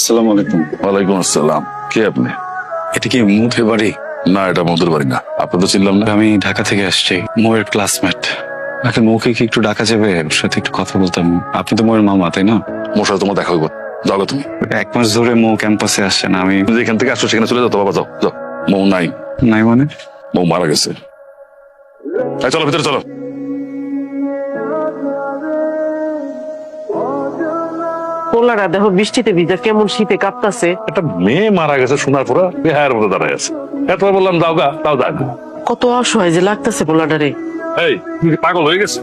আসসালামু আলাইকুম। ওয়ালাইকুম আসসালাম। কে আপনি? এটা কি মুথে বাড়ি? না এটা মধুর বাড়ি না। আপনি তো চিনলাম না। আমি ঢাকা থেকে আসছি মোয়ের ক্লাসমেট। আপনার মৌকে কি একটু ডাকা যাবে? ওর সাথে একটু কথা বলতাম। আপনি তো মোয়ের মামা তাই না? মোর সাথে তোমার দেখা হইব। যাও তুমি। এক মাস ধরে মো ক্যাম্পাসে আসছে না আমি যেখান থেকে আসছো সেখানে চলে যাও বাবা যাও যাও। মৌ নাই। নাই মানে? মৌ মারা গেছে। চলো ভিতরে চলো। পোলারা দেখো বৃষ্টিতে ভিজা কেমন শীতে কাঁপতাছে। একটা মেয়ে মারা গেছে শোনার পরে বেহায়ের মধ্যে দাঁড়ায় আছে। এরপর বললাম যাও গা তাও যাক কত অসহায় যে লাগতেছে পোলাডারে এই তুমি পাগল হয়ে গেছে?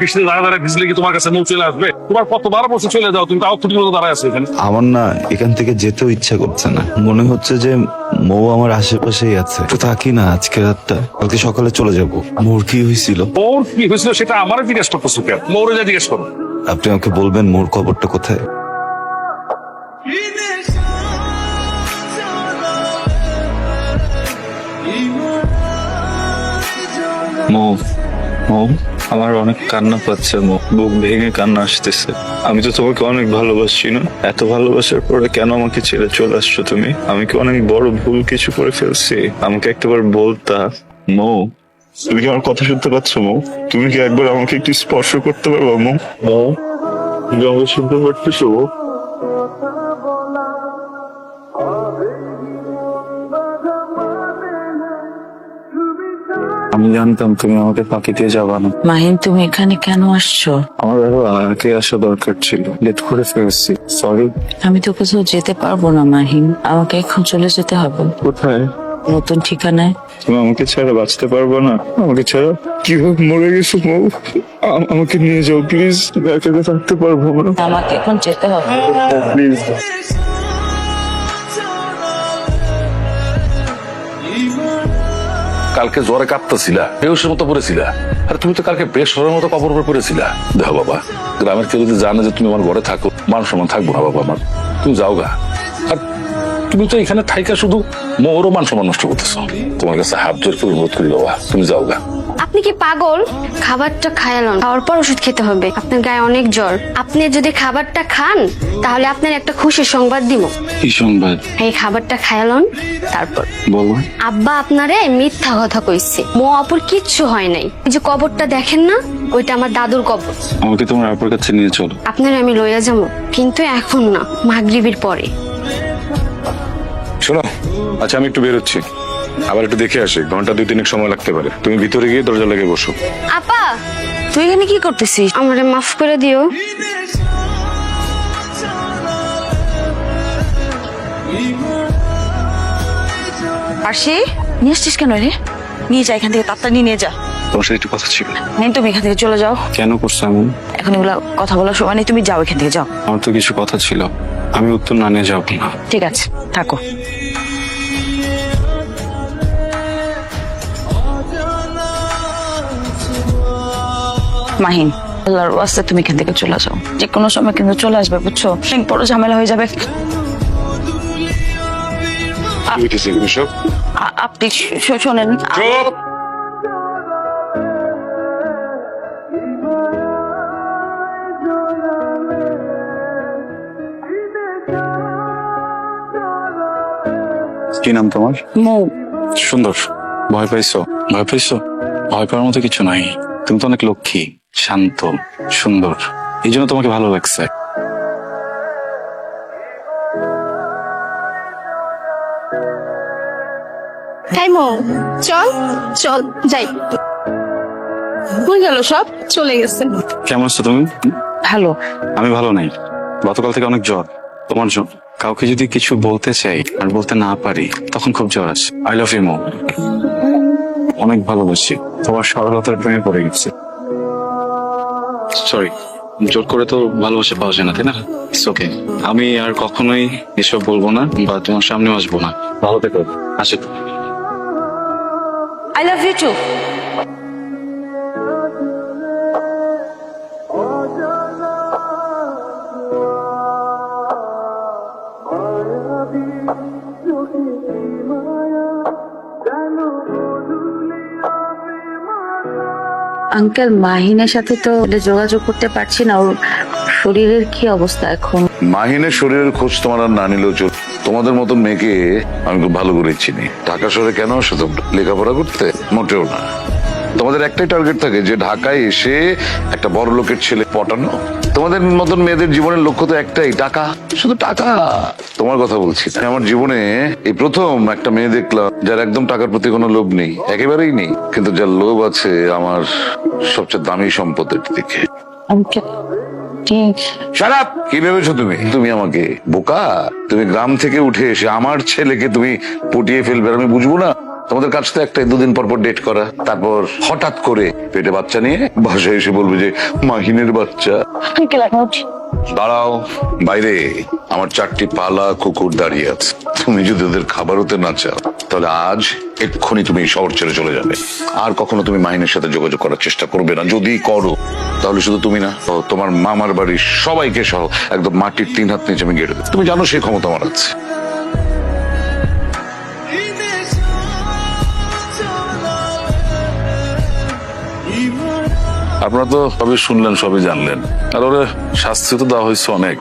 বৃষ্টিতে দাঁড়া দাঁড়ায় ভিজলে কি তোমার কাছে মৌ চলে আসবে? তোমার কতবার বসে চলে যাও তুমি তাও ছুটি মতো দাঁড়ায় আছো এখানে। আমার না এখান থেকে যেতেও ইচ্ছা করছে না। মনে হচ্ছে যে মৌ আমার আশেপাশেই আছে। তো থাকি না আজকে রাতটা। কালকে সকালে চলে যাব। মোর কি হয়েছিল? ওর কি হয়েছিল সেটা আমারও জিজ্ঞেস করতেছো কেন? যা জিজ্ঞেস করো। আপনি আমাকে বলবেন মোর খবরটা কোথায়? মৌ মৌ আমার অনেক কান্না পাচ্ছে মৌ বুক ভেঙে কান্না আসতেছে। আমি তো তোমাকে অনেক ভালোবাসছি না? এত ভালোবাসার পরে কেন আমাকে ছেড়ে চলে আসছো তুমি? আমি কি অনেক বড় ভুল কিছু করে ফেলছি? আমাকে একটাবার বলতা। মৌ তুমি কি আমার কথা শুনতে পাচ্ছ মৌ তুমি কি একবার আমাকে একটু স্পর্শ করতে পারব মো মৌ তুমি আমাকে শুনতে পারতেছো আমি জানতাম তুমি আমাকে ফাঁকি দিয়ে যাবা না। মাহিন তুমি এখানে কেন আসছো? আমার আরও আগে আসা দরকার ছিল। লেট করে ফেলেছি। সরি আমি তো কোথাও যেতে পারব না মাহিন আমাকে এখন চলে যেতে হবে। কোথায়? নতুন ঠিকানায়। তুমি আমাকে ছাড়া বাঁচতে পারব না। আমাকে ছাড়া কীভাবে মরে গেছো মৌ আমাকে নিয়ে যাও প্লিজ একা থাকতে পারব না। আমাকে এখন যেতে হবে। প্লিজ কালকে জ্বরে কাঁপতেছিলা বেউসের মতো পড়েছিলা। আর তুমি তো কালকে বেশ সরের মতো কাপড় উপরে পড়েছিলা। দেখো বাবা, গ্রামের কেউ যদি জানে যে তুমি আমার ঘরে থাকো, মান সম্মান থাকব না বাবা আমার। তুমি যাও গা। আর তুমি তো এখানে থাইকা শুধু মোরও মান সম্মান নষ্ট করতেছো। তোমার কাছে হাত জোর করে অনুরোধ করি বাবা, তুমি যাও গা। আপনি কি পাগল? খাবারটা খায়ালন খাওয়ার পর ওষুধ খেতে হবে। আপনার গায়ে অনেক জ্বর। আপনি যদি খাবারটা খান তাহলে আপনার একটা খুশির সংবাদ দিব। কি সংবাদ? এই খাবারটা খায়ালন তারপর। বলো। আব্বা আপনারে মিথ্যা কথা কইছে। মো অপর কিচ্ছু হয় নাই। ওই যে কবরটা দেখেন না ওইটা আমার দাদুর কবর। আমাকে তোমার আপুর কাছে নিয়ে চলো। আপনার আমি লইয়া যাব কিন্তু এখন না মাগরিবির পরে। শোনো আচ্ছা আমি একটু বেরোচ্ছি। আবার একটু দেখে আসি ঘণ্টা দুই তিনেক সময় লাগতে পারে। তুমি ভিতরে গিয়ে দরজা লাগিয়ে বসো। আপা তুই এখানে কি করতেছিস? আমারে মাফ করে দিও। আরশি নিয়ে আসছিস কেন রে নিয়ে যা এখান থেকে তাড়াতাড়ি নিয়ে যা। তোমার সাথে একটু কথা ছিল। মাহিন তুমি এখান থেকে চলে যাও। কেন করছ এমন? এখন এগুলা কথা বলার সময় নেই তুমি যাও এখান থেকে যাও। আমার তো কিছু কথা ছিল। আমি উত্তর না নিয়ে যাব না। ঠিক আছে থাকো। মাহিন আল্লাহর ওয়াস্তে তুমি এখান থেকে চলে যাও যে কোনো সময় কিন্তু চলে আসবে বুঝছ? অনেক বড় ঝামেলা হয়ে যাবে। আ- আপনি শ- শোনেন। কি নাম তোমার? মৌ। সুন্দর। ভয় পাইছো? ভয় পাইছো? ভয় পাওয়ার মতো কিছু নাই। তুমি তো অনেক লক্ষ্মী। শান্ত সুন্দর। এই জন্য তোমাকে ভালো লাগছে। চল চল যাই। গেল সব চলে গেছে। কেমন আছো তুমি? ভালো। আমি ভালো নাই। গতকাল থেকে অনেক জ্বর। তোমার জন্য কাউকে যদি কিছু বলতে চাই আর বলতে না পারি তখন খুব জ্বর আসে। আই লাভ ইউ মো। অনেক ভালোবাসি। তোমার সরলতার প্রেমে পড়ে গেছে। সরি জোর করে তো ভালোবাসা পাওয়া যায় না, তাই না? ওকে আমি আর কখনোই এসব বলব না বা তোমার সামনেও আসব না। ভালো থেকো। আসুক I love you too uncle, মাহিনের সাথে তো যোগাযোগ করতে পারছি না। ওর শরীরের কি অবস্থা এখন? মাহিনের শরীরের খোঁজ তোমার আর না নিলেও চল তোমাদের মতন মেয়েকে আমি খুব ভালো করে চিনি। ঢাকা শহরে কেন শুধু লেখাপড়া করতে? মোটেও না। তোমাদের একটাই টার্গেট থাকে যে ঢাকায় এসে একটা বড় লোকের ছেলে পটানো। তোমাদের মতন মেয়েদের জীবনের লক্ষ্য তো একটাই টাকা। শুধু টাকা। তোমার কথা বলছি আমার জীবনে এই প্রথম একটা মেয়ে দেখলাম যার একদম টাকার প্রতি কোনো লোভ নেই একেবারেই নেই। কিন্তু যার লোভ আছে আমার সবচেয়ে দামি সম্পদের দিকে। কে- ভেবেছো তুমি? তুমি আমাকে বোকা? তুমি গ্রাম থেকে উঠে এসে আমার ছেলেকে তুমি পটিয়ে ফেলবে আমি বুঝব না? তোমাদের কাছ তো একটা দুদিন পর পর ডেট করা। তারপর হঠাৎ করে পেটে বাচ্চা নিয়ে বাসায় এসে বলবে যে মাহিনের বাচ্চা। দাঁড়াও বাইরে। আমার চারটি পালা কুকুর দাঁড়িয়ে আছে। তুমি যদি ওদের খাবার হতে না চাও তাহলে আজ এক্ষুনি তুমি শহর ছেড়ে চলে যাবে। আর কখনো তুমি মাহিনের সাথে যোগাযোগ করার চেষ্টা করবে না। যদি করো তাহলে শুধু তুমি না তোমার মামার বাড়ির সবাইকে সহ একদম মাটির তিন হাত নিচে আমি গেড়ে তুমি জানো সেই ক্ষমতা আমার আছে। আপনারা তো সবই শুনলেন সবই জানলেন। আর ওরা শাস্তি তো দেওয়া হয়েছে অনেক।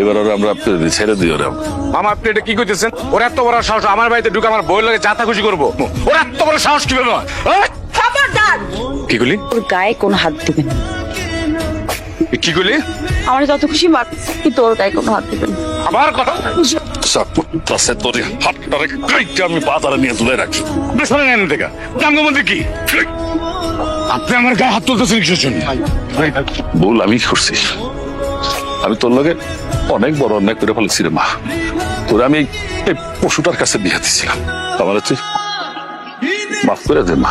এবার ওরা আমরা ছেড়ে দিই ওরা মামা আপনি এটা কি করতেছেন? ওর এত বড় সাহস আমার বাড়িতে ঢুকে আমার বই লাগে যাতা খুশি করব। ওর এত বড় সাহস কি বেরো কি করলি? ওর গায়ে কোনো হাত দিবেন। কি করলি? আমার যত খুশি মার কিন্তু ওর গায়ে কোনো হাত দিবেন না। আবার কথা তাসে তোর হাতটারে কাইটে আমি বাজারে নিয়ে তুলে রাখি। আপনি কি? আমার গায়ে হাত তুলতেছেন কিসের জন্য? ভুল আমি করছি। আমি তোর লগে অনেক বড় অন্যায় করে ফেলেছি রে মা। তোর আমি এই- এই পশুটার কাছে বিয়ে দিছিলাম আমার হচ্ছে মাফ করে দে মা।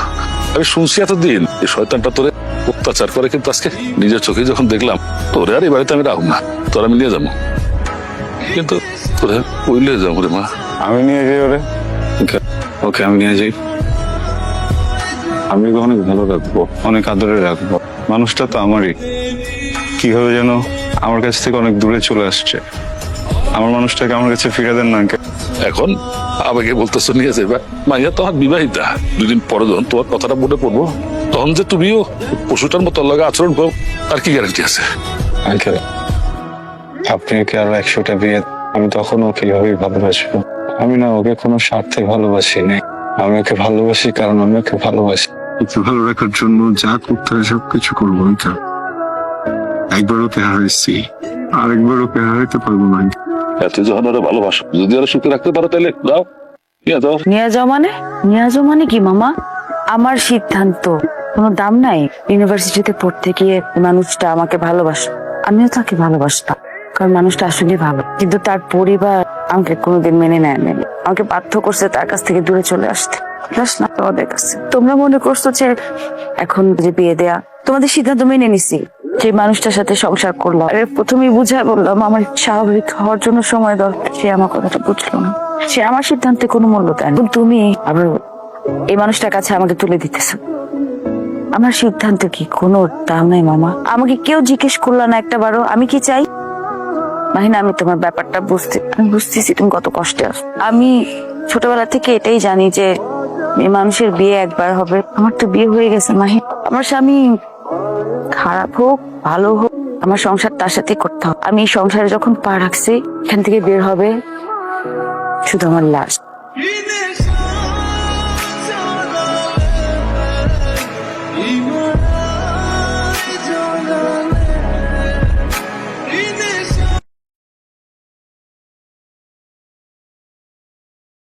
আমি শুনছি এতদিন এই শয়তানটা তোরে অত্যাচার করে কিন্তু আজকে নিজের চোখে যখন দেখলাম তোরে আর এই বাড়িতে আমি রাখব না। তোর আমি নিয়ে যাব। কিন্তু তোরে কইলে যাব রে মা। আমি নিয়ে যাই ওরে। ওকে, আমি নিয়ে যাই। আমি ওকে অনেক ভালো রাখব অনেক আদরে রাখব। মানুষটা তো আমারই। কীভাবে যেন? আমার কাছ থেকে অনেক দূরে চলে আসছে। আমার মানুষটাকে আমার কাছে ফিরে দেন না। এখন আমাকে বলতেছো নিয়ে যাবে মাইয়া তো আমার বিবাহিতা। দুদিন পরে যখন তোমার কথাটা মনে পড়ব তখন যে তুমিও পশুটার মতো লাগে আচরণ করো আর কি গ্যারান্টি আছে? আঙ্কেল আপনি ওকে আরও একশোটা বিয়ে আমি তখন ওকে এভাবেই ভালোবাসবো? আমি না ওকে কোনো স্বার্থে ভালোবাসি না আমি ওকে ভালোবাসি কারণ আমি ওকে ভালোবাসি। ওকে ভালো রাখার জন্য যা করতে হয় সবকিছু করব একবার ওকে হারাইছি আরেকবার ওকে হারাইতে পারব না এত যখন ওরা ভালোবাসো যদি ওরা সুখে রাখতে পারো তাহলে দাও নিয়ে যাও। নিয়ে যাও মানে? নিয়ে যাও মানে কি মামা? আমার সিদ্ধান্ত কোনো দাম নাই। ইউনিভার্সিটিতে পড়তে গিয়ে মানুষটা আমাকে ভালোবাসে আমিও তাকে ভালোবাসতাম। কারণ মানুষটা আসলে ভালো। কিন্তু তার পরিবার আমাকে কোনোদিন মেনে নেয় নেই আমাকে বাধ্য করছে তার কাছ থেকে দূরে চলে আসতে। তোমরা মনে করছ যে এখন যে বিয়ে দেয়া, তোমাদের সিদ্ধান্ত মেনে নিছি। যে মানুষটার সাথে সংসার করলাম। প্রথমেই বুঝায় বললাম, আমার স্বাভাবিক হওয়ার জন্য সময় দরকার। সে আমার কথাটা বুঝলো না। সে আমার সিদ্ধান্তে কোনো মূল্য দেয় না। তুমি আবার এই মানুষটার কাছে আমাকে তুলে দিতেছো। আমার সিদ্ধান্ত কি কোনো দাম নাই, মামা? আমাকে কেউ জিজ্ঞেস করল না একটা বারো আমি কি চাই? মাহিনা, আমি তোমার ব্যাপারটা বুঝতে আমি বুঝতেছি, তুমি কত কষ্টে আছো। আমি ছোটবেলা থেকে এটাই জানি যে মেয়ে মানুষের বিয়ে একবার হবে। আমার তো বিয়ে হয়ে গেছে মাহি আমার স্বামী খারাপ হোক, ভালো হোক, আমার সংসার তার সাথে করতে হবে। আমি এই সংসারে যখন পা রাখছি, এখান থেকে বের হবে শুধু আমার লাশ।